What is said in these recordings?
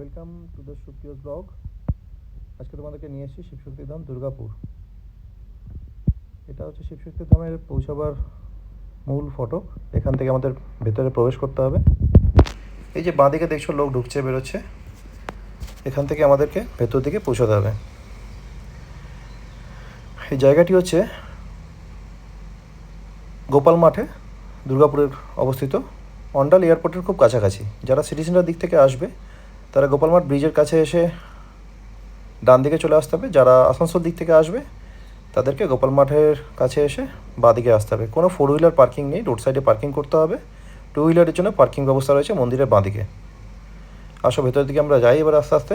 Welcome to the Supriya's blog আজকে তোমাদেরকে নিয়ে এসেছি শিবশক্তি ধাম দুর্গাপুর। এটা হচ্ছে শিবশক্তি ধামের পৌঁছাবার মূল ফটক এখান থেকে আমাদের ভেতরে প্রবেশ করতে হবে। এই যে বাঁদিকে দেখছ লোক ঢুকছে, বেরোচ্ছে। এখান থেকে আমাদেরকে ভেতর দিকে পৌঁছাতে হবে। এই জায়গাটি হচ্ছে গোপাল মাঠে দুর্গাপুরের অবস্থিত। অন্ডাল এয়ারপোর্টের খুব কাছাকাছি। যারা সিটি সেন্টার দিক থেকে আসবে তারা গোপালমাঠ ব্রিজের কাছে এসে ডান দিকে চলে আসতে হবে। যারা আসানসোল দিক থেকে আসবে, তাদেরকে গোপাল মাঠের কাছে এসে বাঁ দিকে আসতে হবে। কোনো ফোর হুইলার পার্কিং নেই রোড সাইডে পার্কিং করতে হবে। টু হুইলারের জন্য পার্কিং ব্যবস্থা রয়েছে মন্দিরের বাঁ দিকে। আসো, ভেতরের দিকে আমরা যাই এবার আস্তে আস্তে।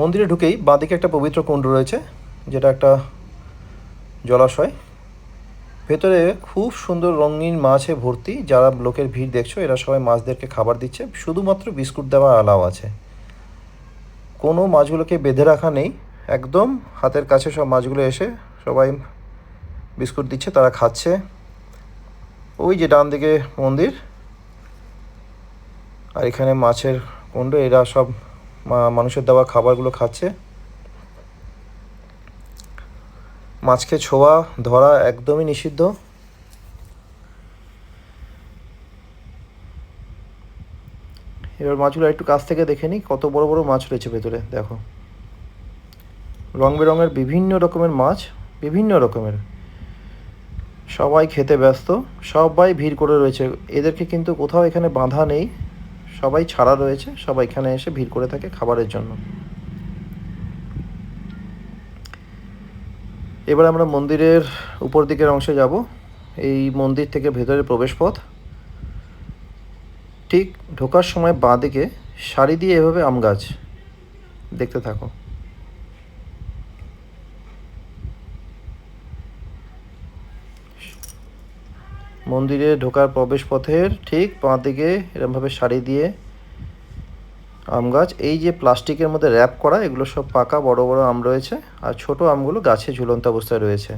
মন্দিরে ঢুকেই বাঁদিকে একটা পবিত্র কুণ্ড রয়েছে, যেটা একটা জলাশয়। ভেতরে খুব সুন্দর রঙিন মাছে ভর্তি, যারা লোকের ভিড় দেখছ, এরা সবাই মাছদেরকে খাবার দিচ্ছে। শুধুমাত্র বিস্কুট দেওয়া অ্যালাও আছে। কোনো মাছগুলোকে বেঁধে রাখা নেই। একদম হাতের কাছে সব মাছগুলো এসে সবাই বিস্কুট দিচ্ছে, তারা খাচ্ছে। ওই যে ডান দিকে মন্দির। আর এখানে মাছের কুণ্ড, এরা সব মানুষের দেওয়া খাবারগুলো খাচ্ছে। মাছকে ছোঁয়া, ধরা একদমই নিষিদ্ধ। এবার মাছগুলো একটু কাছ থেকে দেখে নিই, কত বড় বড় মাছ রয়েছে ভেতরে, দেখো। রং বেরঙের বিভিন্ন রকমের মাছ, বিভিন্ন রকমের। সবাই খেতে ব্যস্ত, সবাই ভিড় করে রয়েছে। এদেরকে কিন্তু কোথাও এখানে বাঁধা নেই, সবাই ছাড়া রয়েছে, সবাই এখানে এসে ভিড় করে থাকে খাবারের জন্য। এবার আমরা মন্দিরের উপর দিকের অংশে যাব। এই মন্দির থেকে ভেতরে প্রবেশ পথ ঠিক ঢোকার সময় বাঁ দিকে সারি দিয়ে এভাবে আম গাছ দেখতে থাকো। মন্দিরে ঢোকার প্রবেশ পথের ঠিক বাঁ দিকে এরমভাবে সারি দিয়ে আম গাছ, এই যে প্লাস্টিকের মধ্যে র্যাপ করা, এগুলো সব পাকা, বড় বড় আম রয়েছে আর ছোট আমগুলো গাছে ঝুলন্ত অবস্থায় রয়েছে।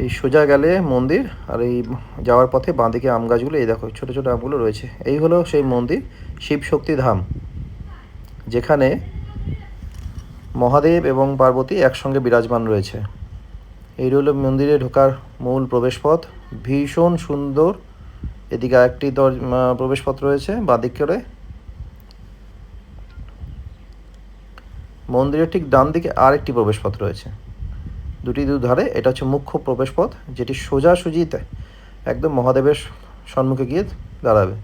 এই সোজা গেলে মন্দির আর এই যাওয়ার পথে বাঁদিকে আম গাছগুলো, এই দেখো ছোট ছোট আমগুলো রয়েছে। এই হলো সেই মন্দির, শিব শক্তি ধাম, যেখানে মহাদেব এবং পার্বতী একসঙ্গে বিরাজমান রয়েছে। এই হলো মন্দিরে ঢোকার মূল প্রবেশপথ। ভীষণ সুন্দর। এদিকে আরেকটি দর প্রবেশপথ রয়েছে করে মন্দিরের ঠিক ডান দিকে আরেকটি প্রবেশপথ রয়েছে। দুটি দুধারে, এটা হচ্ছে মুখ্য প্রবেশপথ, যেটি সোজাসুজিতে একদম মহাদেবের সম্মুখে গিয়ে দাঁড়াবে।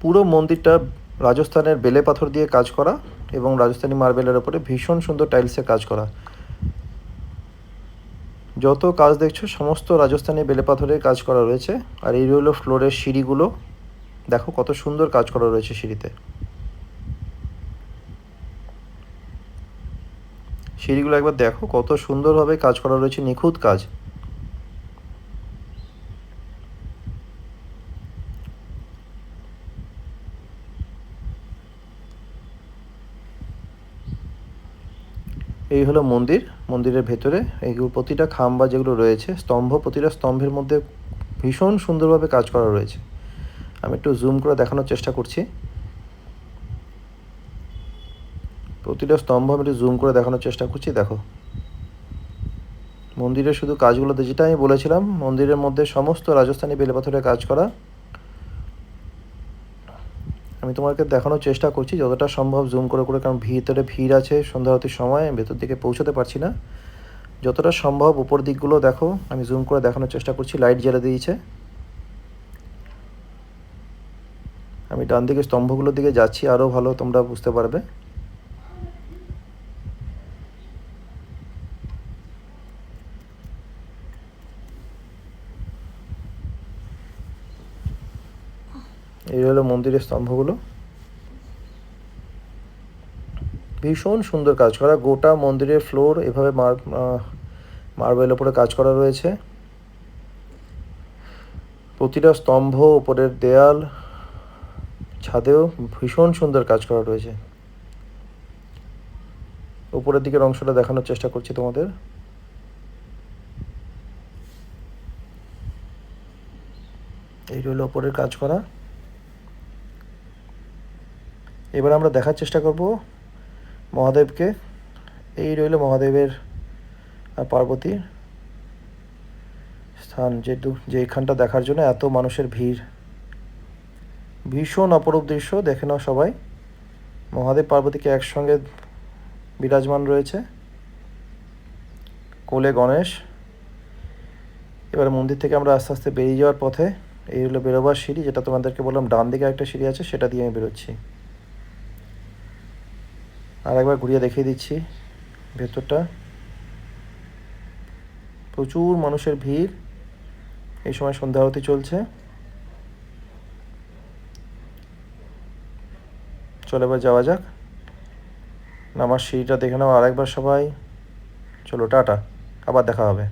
পুরো মন্দিরটা রাজস্থানের বেলে পাথর দিয়ে কাজ করা এবং রাজস্থানী মার্বেলের ওপরে ভীষণ সুন্দর টাইলসের কাজ করা। যত কাজ দেখছ, সমস্ত রাজস্থানে বেলেপাথরের কাজ করা রয়েছে। আর এই হলো ফ্লোরের সিঁড়িগুলো। দেখো কত সুন্দর কাজ করা রয়েছে সিঁড়িতে। সিঁড়িগুলো একবার দেখো কত সুন্দরভাবে কাজ করা রয়েছে, নিখুঁত কাজ। এই হলো মন্দির। মন্দিরের ভেতরে এইগুলো প্রতিটা খাম্বা যেগুলো রয়েছে, স্তম্ভ, প্রতিটা স্তম্ভের মধ্যে ভীষণ সুন্দরভাবে কাজ করা রয়েছে। আমি একটু জুম করে দেখানোর চেষ্টা করছি। প্রতিটা স্তম্ভ আমি একটু জুম করে দেখানোর চেষ্টা করছি, দেখো। মন্দিরের শুধু কাজগুলোতে, যেটা আমি বলেছিলাম, মন্দিরের মধ্যে সমস্ত রাজস্থানী বেলেপাথরের কাজ করা। আমি তোমাকে দেখানোর চেষ্টা করছি, যতটা সম্ভব জুম করে করে, কারণ ভিতরে ভিড় আছে, সন্ধ্যা আরতির সময় ভেতর দিকে পৌঁছতে পারছি না। যতটা সম্ভব উপর দিকগুলো দেখো, আমি জুম করে দেখানোর চেষ্টা করছি লাইট জ্বালা দিয়েছে। আমি ডান দিকে স্তম্ভগুলোর দিকে যাচ্ছি আরও ভালো, তোমরা বুঝতে পারবে। এই হলো মন্দিরের স্তম্ভগুলো। ভীষণ সুন্দর কাজ করা। গোটা মন্দিরের ফ্লোর এভাবে মার মার্বেল ওপরে কাজ করা রয়েছে। প্রতিটা স্তম্ভ ওপরের দেয়াল, ছাদেও ভীষণ সুন্দর কাজ করা রয়েছে। উপরের দিকের অংশটা দেখানোর চেষ্টা করছি তোমাদের। এই রইল ওপরের কাজ করা। এবার আমরা দেখার চেষ্টা করব মহাদেবকে। এই রইল মহাদেবের আর পার্বতীর স্থান, যে যেখানটা দেখার জন্য এত মানুষের ভিড়। ভীষণ অপরূপ দৃশ্য, দেখে নাও সবাই। মহাদেব, পার্বতীকে একসঙ্গে বিরাজমান রয়েছে। কোলে গণেশ। এবার মন্দির থেকে আমরা আস্তে আস্তে বেরিয়ে যাওয়ার পথে এই হলো বেরোবার সিঁড়ি, যেটা তোমাদেরকে বললাম, ডান দিকে একটা সিঁড়ি আছে, সেটা দিয়ে আমি বেরোচ্ছি। আর একবার ঘুরিয়ে দেখিয়ে দিচ্ছি ভেতরটা। প্রচুর মানুষের ভিড়। এই সময় সন্ধ্যা আরতি চলছে। চলো এবার যাওয়া যাক। নামার সিঁড়িটা দেখে নাও আরেকবার সবাই। চলো, টাটা। আবার দেখা হবে।